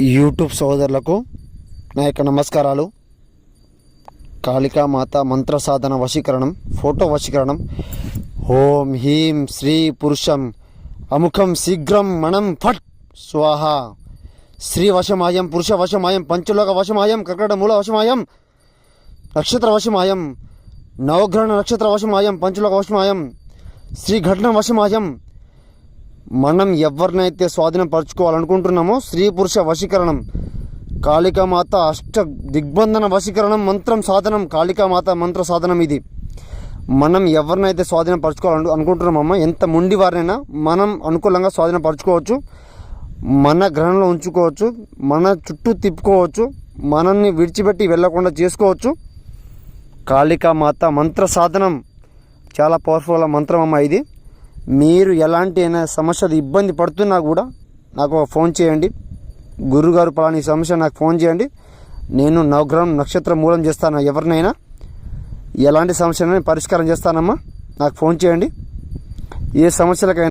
YouTube సోదరులకు నా యొక్క నమస్కారాలు. కాళికా మాత మంత్ర సాధన వశీకరణం ఫోటో వశీకరణం. ఓం హీం శ్రీ పురుషం అముఖం శీఘ్రం మనం ఫట్. స్వాహ. శ్రీ వశమాయం పురుష వశమాయం పంచలోక వశమాయం కర్కట మూల వశమాయం నక్షత్ర వశమాయం నవగ్రహణ నక్షత్ర వశమాయం పంచలోక వశమాయం శ్రీ ఘటన వశమాయం మనం ఎవరినైతే స్వాధీనపరచుకోవాలనుకుంటున్నామో స్త్రీ పురుష వశీకరణం కాళికామాత అష్ట దిగ్బంధన వశీకరణం మంత్రం సాధనం కాళికామాత మంత్ర సాధనం ఇది. మనం ఎవరినైతే స్వాధీనం అనుకుంటున్నామమ్మా ఎంత ముండి వారినైనా మనం అనుకూలంగా స్వాధీనపరచుకోవచ్చు. మన గ్రహణంలో ఉంచుకోవచ్చు. మన చుట్టూ తిప్పుకోవచ్చు. మనల్ని విడిచిపెట్టి వెళ్ళకుండా చేసుకోవచ్చు. కాళికామాత మంత్ర సాధనం చాలా పవర్ఫుల్ మంత్రం అమ్మ ఇది. మీరు ఎలాంటి అయినా సమస్యలు ఇబ్బంది పడుతున్నా కూడా నాకు ఫోన్ చేయండి. గురుగారు పలాని సమస్య నాకు ఫోన్ చేయండి. నేను నవగ్రహం నక్షత్ర మూలం చేస్తాను. ఎవరినైనా ఎలాంటి సమస్యనైనా పరిష్కారం చేస్తానమ్మా. నాకు ఫోన్ చేయండి. ఏ సమస్యలకైనా